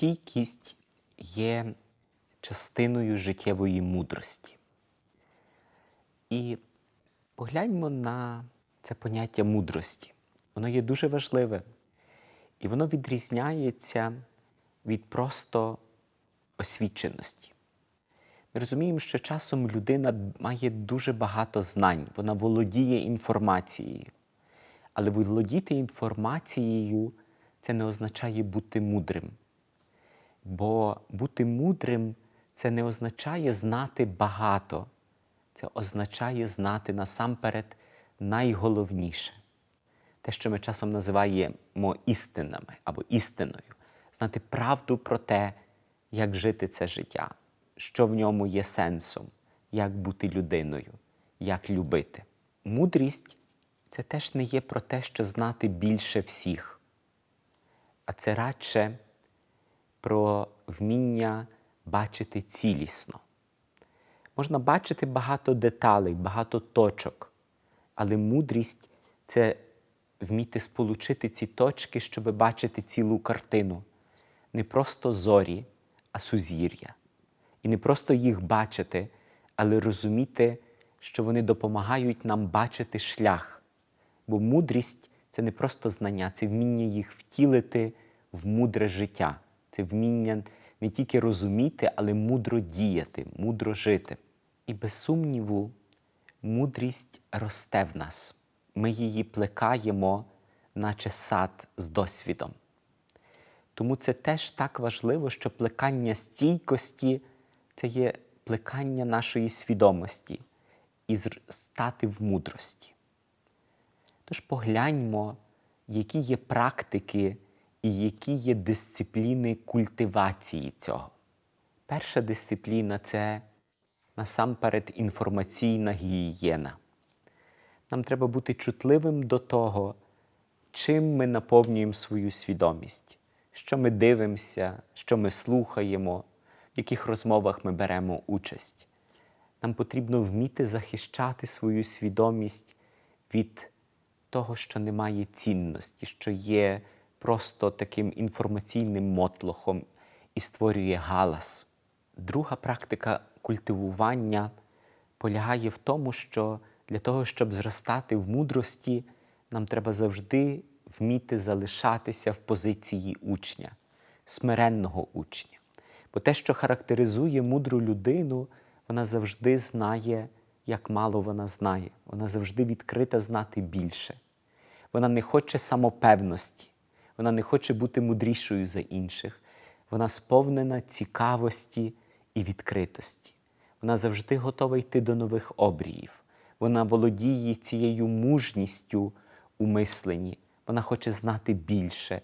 Стійкість є частиною життєвої мудрості. І погляньмо на це поняття мудрості. Воно є дуже важливе. І воно відрізняється від просто освіченості. Ми розуміємо, що часом людина має дуже багато знань, вона володіє інформацією. Але володіти інформацією це не означає бути мудрим. Бо бути мудрим це не означає знати багато, це означає знати насамперед найголовніше. Те, що ми часом називаємо істинами або істиною, знати правду про те, як жити це життя, що в ньому є сенсом, як бути людиною, як любити. Мудрість це теж не є про те, що знати більше всіх, а це радше про вміння бачити цілісно. Можна бачити багато деталей, багато точок, але мудрість це вміти сполучити ці точки, щоб бачити цілу картину. Не просто зорі, а сузір'я. І не просто їх бачити, але розуміти, що вони допомагають нам бачити шлях. Бо мудрість це не просто знання, це вміння їх втілити в мудре життя. Це вміння не тільки розуміти, але мудро діяти, мудро жити. І без сумніву, мудрість росте в нас. Ми її плекаємо, наче сад з досвідом. Тому це теж так важливо, що плекання стійкості це є плекання нашої свідомості і стати в мудрості. Тож погляньмо, які є практики і які є дисципліни культивації цього. Перша дисципліна це насамперед інформаційна гігієна. Нам треба бути чутливим до того, чим ми наповнюємо свою свідомість, що ми дивимося, що ми слухаємо, в яких розмовах ми беремо участь. Нам потрібно вміти захищати свою свідомість від того, що не має цінності, що є просто таким інформаційним мотлохом і створює галас. Друга практика культивування полягає в тому, що для того, щоб зростати в мудрості, нам треба завжди вміти залишатися в позиції учня, смиренного учня. Бо те, що характеризує мудру людину, вона завжди знає, як мало вона знає. Вона завжди відкрита знати більше. Вона не хоче самопевності, вона не хоче бути мудрішою за інших. Вона сповнена цікавості і відкритості. Вона завжди готова йти до нових обріїв. Вона володіє цією мужністю у мисленні. Вона хоче знати більше,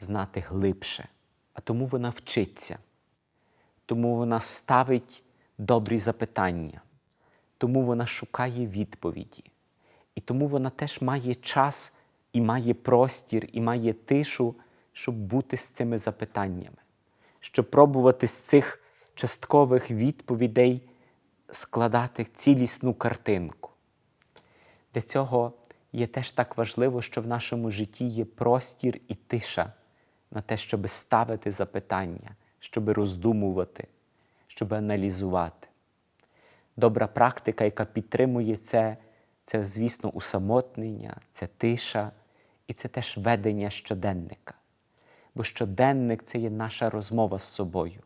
знати глибше. А тому вона вчиться, тому вона ставить добрі запитання, тому вона шукає відповіді. І тому вона теж має час і має простір, і має тишу, щоб бути з цими запитаннями, щоб пробувати з цих часткових відповідей складати цілісну картинку. Для цього є теж так важливо, що в нашому житті є простір і тиша на те, щоб ставити запитання, щоб роздумувати, щоб аналізувати. Добра практика, яка підтримує це, це, звісно, усамотнення, це тиша і це теж ведення щоденника. Бо щоденник це є наша розмова з собою.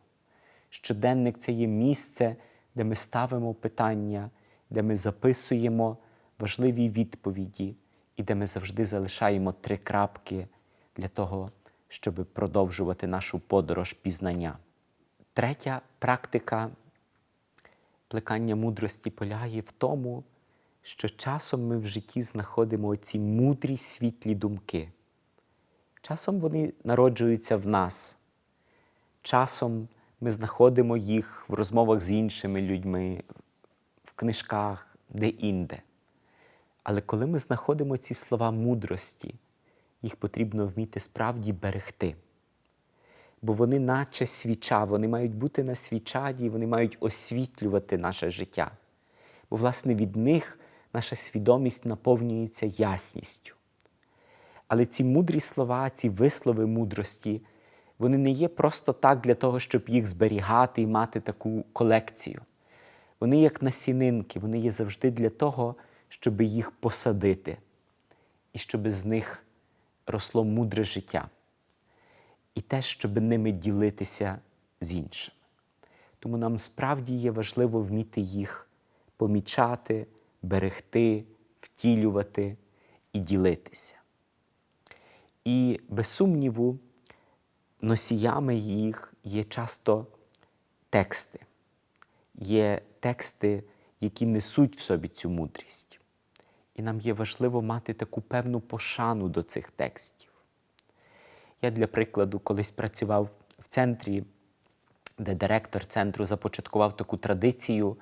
Щоденник це є місце, де ми ставимо питання, де ми записуємо важливі відповіді і де ми завжди залишаємо три крапки для того, щоб продовжувати нашу подорож пізнання. Третя практика плекання мудрості полягає в тому, що часом ми в житті знаходимо ці мудрі світлі думки. Часом вони народжуються в нас, часом ми знаходимо їх в розмовах з іншими людьми, в книжках, де-інде. Але коли ми знаходимо ці слова мудрості, їх потрібно вміти справді берегти. Бо вони, наче свіча, вони мають бути на свічаді, вони мають освітлювати наше життя. Бо, власне, від них наша свідомість наповнюється ясністю. Але ці мудрі слова, ці вислови мудрості, Вони не є просто так для того, щоб їх зберігати і мати таку колекцію. Вони як насінинки, вони є завжди для того, щоб їх посадити і щоб з них росло мудре життя. І теж, щоб ними ділитися з іншими. Тому нам справді є важливо вміти їх помічати, берегти, втілювати і ділитися. І без сумніву, носіями їх є часто тексти, є тексти, які несуть в собі цю мудрість. І нам є важливо мати таку певну пошану до цих текстів. Я, для прикладу, колись працював в центрі, де директор центру започаткував таку традицію,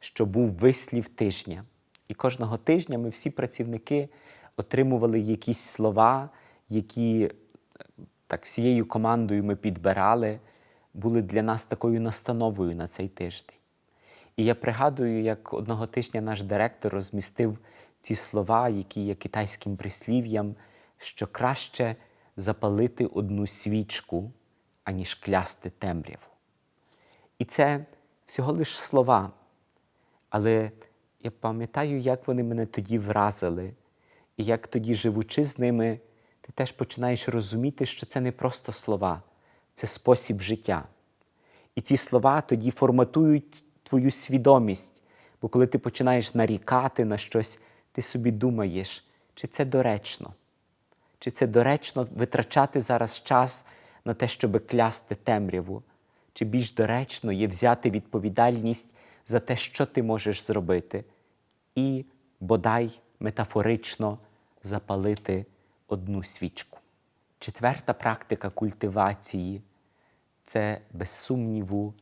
що був вислів тижня. І кожного тижня ми всі працівники отримували якісь слова, які так всією командою ми підбирали, були для нас такою настановою на цей тиждень. І я пригадую, як одного тижня наш директор розмістив ці слова, які є китайським прислів'ям, що краще запалити одну свічку, аніж клясти темряву. І це всього лиш слова. Але я пам'ятаю, як вони мене тоді вразили, і як тоді, живучи з ними, ти теж починаєш розуміти, що це не просто слова, це спосіб життя. І ці слова тоді форматують твою свідомість. Бо коли ти починаєш нарікати на щось, ти собі думаєш, чи це доречно, чи це доречно витрачати зараз час на те, щоб клясти темряву, чи більш доречно є взяти відповідальність за те, що ти можеш зробити, і бодай метафорично запалити одну свічку. Четверта практика культивації це, без сумніву,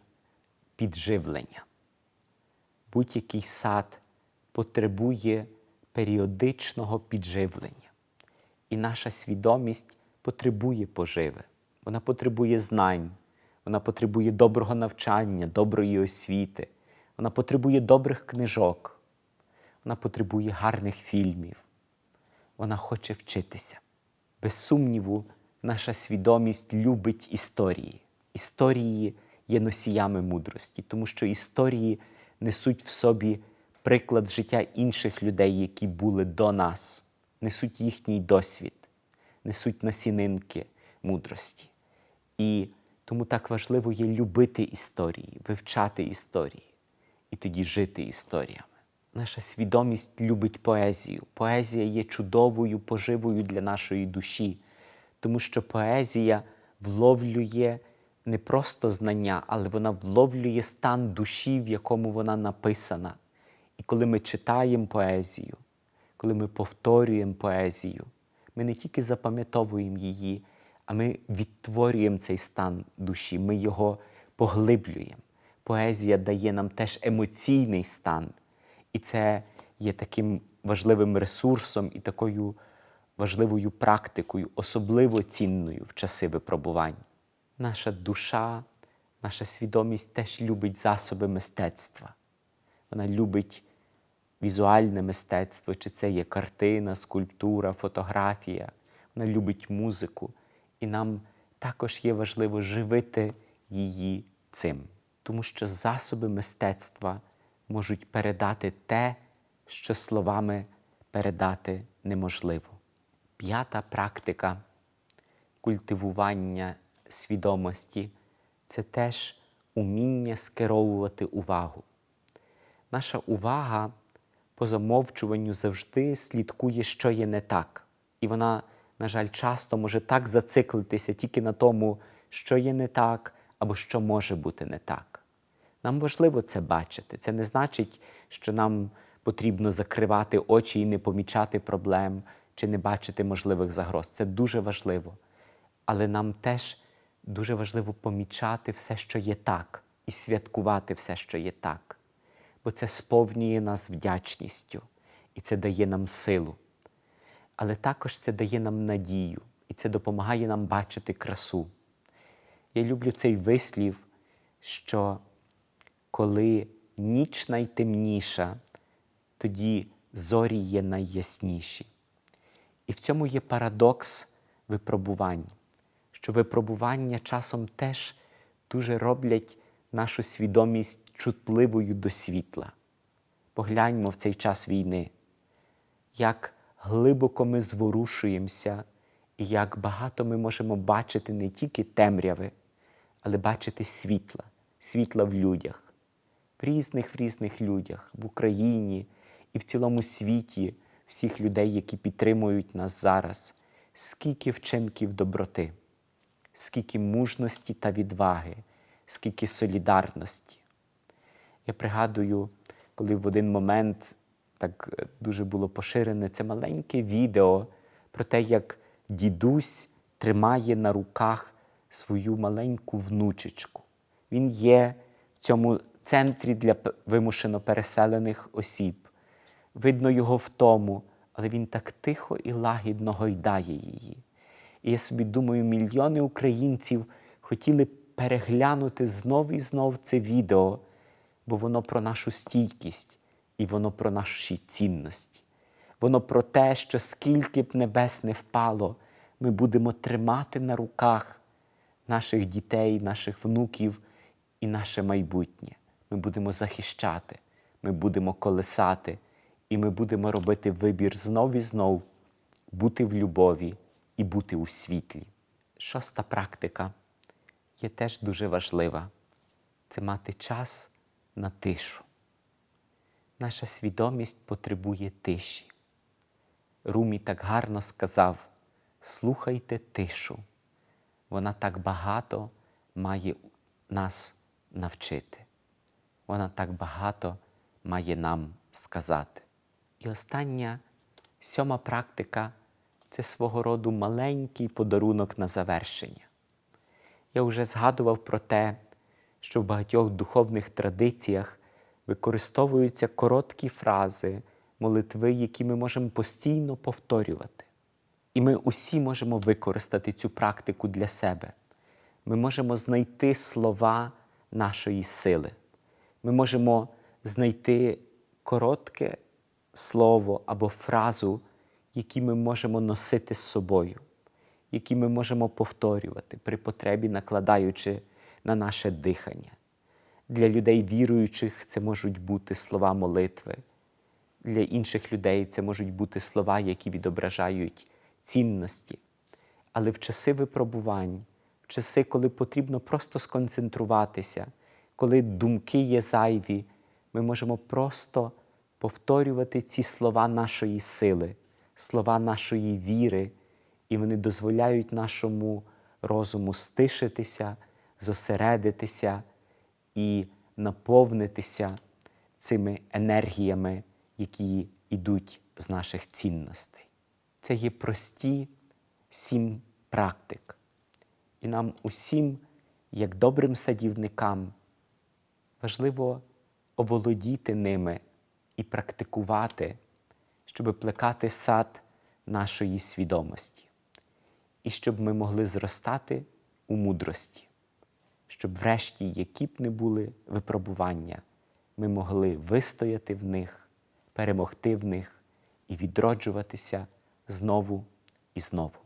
підживлення. Будь-який сад потребує періодичного підживлення. І наша свідомість потребує поживи. Вона потребує знань, вона потребує доброго навчання, доброї освіти, вона потребує добрих книжок, вона потребує гарних фільмів. Вона хоче вчитися. Без сумніву, наша свідомість любить історії. Історії є носіями мудрості, тому що історії несуть в собі приклад життя інших людей, які були до нас, несуть їхній досвід, несуть насінинки мудрості. І тому так важливо є любити історії, вивчати історії і тоді жити історіями. Наша свідомість любить поезію. Поезія є чудовою поживою для нашої душі, тому що поезія вловлює не просто знання, але вона вловлює стан душі, в якому вона написана. І коли ми читаємо поезію, коли ми повторюємо поезію, ми не тільки запам'ятовуємо її, а ми відтворюємо цей стан душі, ми його поглиблюємо. Поезія дає нам теж емоційний стан. І це є таким важливим ресурсом і такою важливою практикою, особливо цінною в часи випробувань. Наша душа, наша свідомість теж любить засоби мистецтва. Вона любить візуальне мистецтво, чи це є картина, скульптура, фотографія. Вона любить музику. І нам також є важливо живити її цим, тому що засоби мистецтва можуть передати те, що словами передати неможливо. П'ята практика культивування свідомості це теж уміння скеровувати увагу. Наша увага по замовчуванню завжди слідкує, що є не так. І вона, на жаль, часто може так зациклитися тільки на тому, що є не так або що може бути не так. Нам важливо це бачити. Це не значить, що нам потрібно закривати очі і не помічати проблем чи не бачити можливих загроз. Це дуже важливо. Але нам теж дуже важливо помічати все, що є так, і святкувати все, що є так. Бо це сповнює нас вдячністю, і це дає нам силу. Але також це дає нам надію, і це допомагає нам бачити красу. Я люблю цей вислів, що коли ніч найтемніша, тоді зорі є найясніші. І в цьому є парадокс випробувань, що випробування часом теж дуже роблять нашу свідомість чутливою до світла. Погляньмо в цей час війни, як глибоко ми зворушуємося і як багато ми можемо бачити не тільки темряви, але бачити світла, світла в людях, в різних в різних людях, в Україні і в цілому світі, всіх людей, які підтримують нас зараз, скільки вчинків доброти, скільки мужності та відваги, скільки солідарності. Я пригадую, коли в один момент так е, дуже було поширене це маленьке відео про те, як дідусь тримає на руках свою маленьку внучечку. Він є в цьому центрі для вимушено переселених осіб. Видно його в тому, але він так тихо і лагідно гойдає її. І я собі думаю, мільйони українців хотіли переглянути знов і знов це відео, бо воно про нашу стійкість і воно про наші цінності. Воно про те, що скільки б небес не впало, ми будемо тримати на руках наших дітей, наших внуків і наше майбутнє. Ми будемо захищати, ми будемо колесати, і ми будемо робити вибір знов і знов бути в любові і бути у світлі. Шоста практика є теж дуже важлива це мати час на тишу. Наша свідомість потребує тиші. Румі так гарно сказав: слухайте тишу. Вона так багато має нас навчити. Вона так багато має нам сказати. І остання сьома практика це свого роду маленький подарунок на завершення. Я вже згадував про те, що в багатьох духовних традиціях використовуються короткі фрази, молитви, які ми можемо постійно повторювати. І ми усі можемо використати цю практику для себе. Ми можемо знайти слова нашої сили. Ми можемо знайти коротке слово або фразу, які ми можемо носити з собою, які ми можемо повторювати при потребі, накладаючи на наше дихання. Для людей віруючих це можуть бути слова молитви. Для інших людей це можуть бути слова, які відображають цінності. Але в часи випробувань, в часи, коли потрібно просто сконцентруватися, коли думки є зайві, ми можемо просто повторювати ці слова нашої сили, слова нашої віри, і вони дозволяють нашому розуму стишитися, зосередитися і наповнитися цими енергіями, які йдуть з наших цінностей. Це є прості сім практик. І нам усім, як добрим садівникам, важливо оволодіти ними і практикувати, щоб плекати сад нашої свідомості, і щоб ми могли зростати у мудрості, щоб врешті, які б не були випробування, ми могли вистояти в них, перемогти в них і відроджуватися знову і знову.